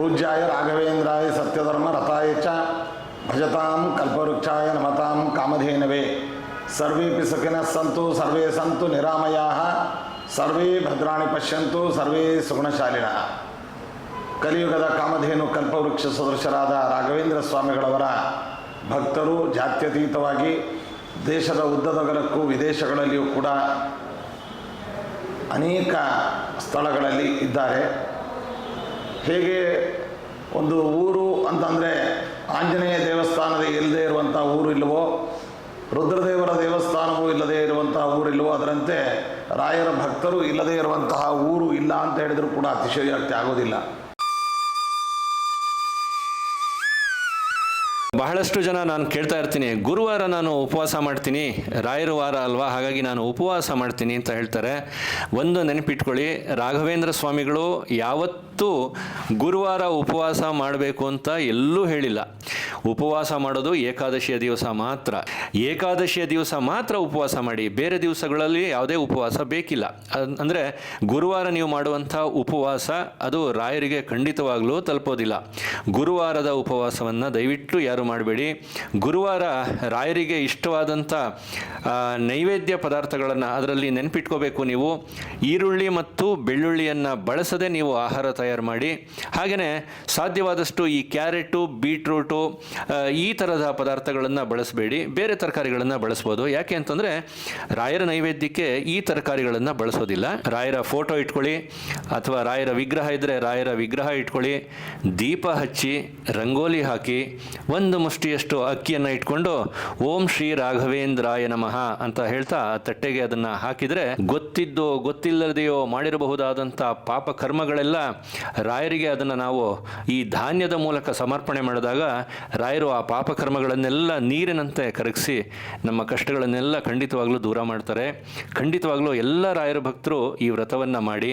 ಪೂಜ್ಯಾಯ ರಾಘವೇಂದ್ರಾಯ ಸತ್ಯಧರ್ಮ ರಥಾಯ ಚ ಭಜತಾಂ ಕಲ್ಪವೃಕ್ಷಾಯ ನಮತಾಂ ಕಾಮಧೇನವೇ. ಸುಖಿನಃ ಸಂತು, ಸರ್ವೇ ಸಂತು ನಿರಾಮಯಾಃ. ಸರ್ವೇ ಭದ್ರಾಣಿ ಪಶ್ಯಂತು, ಸರ್ವೇ ಸುಗುಣಶಾಲಿನ. ಕಲಿಯುಗದ ಕಾಮಧೇನು ಕಲ್ಪವೃಕ್ಷ ಸದೃಶರಾದ ರಾಘವೇಂದ್ರ ಸ್ವಾಮಿಗಳವರ ಭಕ್ತರು ಜಾತ್ಯತೀತವಾಗಿ ದೇಶದ ಉದ್ದದಗಲಕ್ಕೂ ವಿದೇಶಗಳಲ್ಲಿಯೂ ಕೂಡ ಅನೇಕ ಸ್ಥಳಗಳಲ್ಲಿ ಇದ್ದಾರೆ. ಹೇಗೆ ಒಂದು ಊರು ಅಂತಂದರೆ ಆಂಜನೇಯ ದೇವಸ್ಥಾನದ ಇಲ್ಲದೆ ಇರುವಂಥ ಊರು ಇಲ್ಲವೋ, ರುದ್ರದೇವರ ದೇವಸ್ಥಾನವೂ ಇಲ್ಲದೆ ಇರುವಂತಹ ಊರಿಲ್ಲವೋ ಅದರಂತೆ ರಾಯರ ಭಕ್ತರು ಇಲ್ಲದೇ ಇರುವಂತಹ ಊರು ಇಲ್ಲ ಅಂತ ಹೇಳಿದರೂ ಕೂಡ ಅತಿಶಯೋಕ್ತಿ ಆಗೋದಿಲ್ಲ. ಬಹಳಷ್ಟು ಜನ ನಾನು ಕೇಳ್ತಾ ಇರ್ತೀನಿ, ಗುರುವಾರ ನಾನು ಉಪವಾಸ ಮಾಡ್ತೀನಿ, ರಾಯರ ವಾರ ಅಲ್ವಾ? ಹಾಗಾಗಿ ನಾನು ಉಪವಾಸ ಮಾಡ್ತೀನಿ ಅಂತ ಹೇಳ್ತಾರೆ. ಒಂದು ನೆನಪಿಟ್ಕೊಳ್ಳಿ, ರಾಘವೇಂದ್ರ ಸ್ವಾಮಿಗಳು ಯಾವತ್ತೂ ಗುರುವಾರ ಉಪವಾಸ ಮಾಡಬೇಕು ಅಂತ ಎಲ್ಲೂ ಹೇಳಿಲ್ಲ. ಉಪವಾಸ ಮಾಡೋದು ಏಕಾದಶಿಯ ದಿವಸ ಮಾತ್ರ. ಏಕಾದಶಿಯ ದಿವಸ ಮಾತ್ರ ಉಪವಾಸ ಮಾಡಿ, ಬೇರೆ ದಿವಸಗಳಲ್ಲಿ ಯಾವುದೇ ಉಪವಾಸ ಬೇಕಿಲ್ಲ. ಅಂದರೆ ಗುರುವಾರ ನೀವು ಮಾಡುವಂಥ ಉಪವಾಸ ಅದು ರಾಯರಿಗೆ ಖಂಡಿತವಾಗಲೂ ತಲುಪೋದಿಲ್ಲ. ಗುರುವಾರದ ಉಪವಾಸವನ್ನು ದಯವಿಟ್ಟು ಯಾರು ಮಾಡಬೇಡಿ. ಗುರುವಾರ ರಾಯರಿಗೆ ಇಷ್ಟವಾದಂಥ ನೈವೇದ್ಯ ಪದಾರ್ಥಗಳನ್ನು ಅದರಲ್ಲಿ ನೆನಪಿಟ್ಕೋಬೇಕು ನೀವು. ಈರುಳ್ಳಿ ಮತ್ತು ಬೆಳ್ಳುಳ್ಳಿಯನ್ನು ಬಳಸದೆ ನೀವು ಆಹಾರ ತಯಾರು ಮಾಡಿ. ಹಾಗೆಯೇ ಸಾಧ್ಯವಾದಷ್ಟು ಈ ಕ್ಯಾರೆಟು, ಬೀಟ್ರೂಟು ಈ ಥರದ ಪದಾರ್ಥಗಳನ್ನು ಬಳಸಬೇಡಿ. ಬೇರೆ ತರಕಾರಿಗಳನ್ನು ಬಳಸ್ಬೋದು. ಯಾಕೆ ಅಂತಂದರೆ ರಾಯರ ನೈವೇದ್ಯಕ್ಕೆ ಈ ತರಕಾರಿಗಳನ್ನು ಬಳಸೋದಿಲ್ಲ. ರಾಯರ ಫೋಟೋ ಇಟ್ಕೊಳ್ಳಿ ಅಥವಾ ರಾಯರ ವಿಗ್ರಹ ಇದ್ದರೆ ರಾಯರ ವಿಗ್ರಹ ಇಟ್ಕೊಳ್ಳಿ. ದೀಪ ಹಚ್ಚಿ, ರಂಗೋಲಿ ಹಾಕಿ, ಒಂದು ಮುಷ್ಟಿಯಷ್ಟು ಅಕ್ಕಿಯನ್ನು ಇಟ್ಕೊಂಡು ಓಂ ಶ್ರೀ ರಾಘವೇಂದ್ರಾಯ ನಮಃ ಅಂತ ಹೇಳ್ತಾ ತಟ್ಟೆಗೆ ಅದನ್ನ ಹಾಕಿದರೆ ಗೊತ್ತಿದ್ದೋ ಗೊತ್ತಿಲ್ಲದೆಯೋ ಮಾಡಿರಬಹುದಾದಂಥ ಪಾಪ ಕರ್ಮಗಳೆಲ್ಲ ರಾಯರಿಗೆ ಅದನ್ನು ನಾವು ಈ ಧಾನ್ಯದ ಮೂಲಕ ಸಮರ್ಪಣೆ ಮಾಡಿದಾಗ ರಾಯರು ಆ ಪಾಪ ಕರ್ಮಗಳನ್ನೆಲ್ಲ ನೀರಿನಂತೆ ಕರಗಿಸಿ ನಮ್ಮ ಕಷ್ಟಗಳನ್ನೆಲ್ಲ ಖಂಡಿತವಾಗ್ಲೂ ದೂರ ಮಾಡ್ತಾರೆ. ಖಂಡಿತವಾಗ್ಲೂ ಎಲ್ಲ ರಾಯರ ಭಕ್ತರು ಈ ವ್ರತವನ್ನು ಮಾಡಿ.